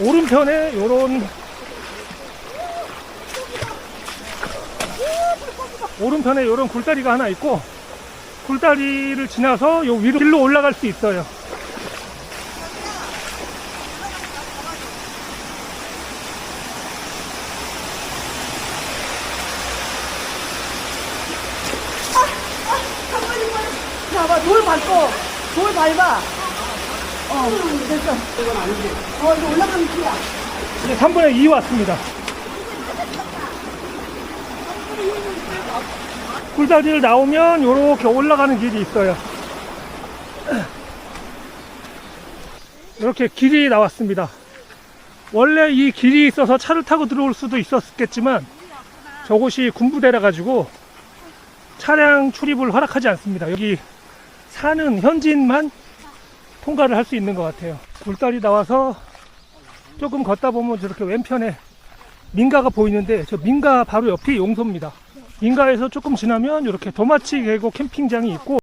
오른편에 요런 오른편에 요런 굴다리가 하나 있고 굴다리를 지나서 요 위로 길로 올라갈 수 있어요. 봐봐, 돌 밟고, 돌 밟아. 어, 됐어. 이건 아니지. 어, 이거 올라가면 길이야. 이제 3분의 2 왔습니다. 굴다리를 나오면 이렇게 올라가는 길이 있어요. 이렇게 길이 나왔습니다. 원래 이 길이 있어서 차를 타고 들어올 수도 있었겠지만 저곳이 군부대라 가지고 차량 출입을 허락하지 않습니다. 여기 사는 현지인만 통과를 할 수 있는 것 같아요. 굴다리 나와서 조금 걷다 보면 저렇게 왼편에 민가가 보이는데 저 민가 바로 옆이 용소입니다. 민가에서 조금 지나면 이렇게 도마치 계곡 캠핑장이 있고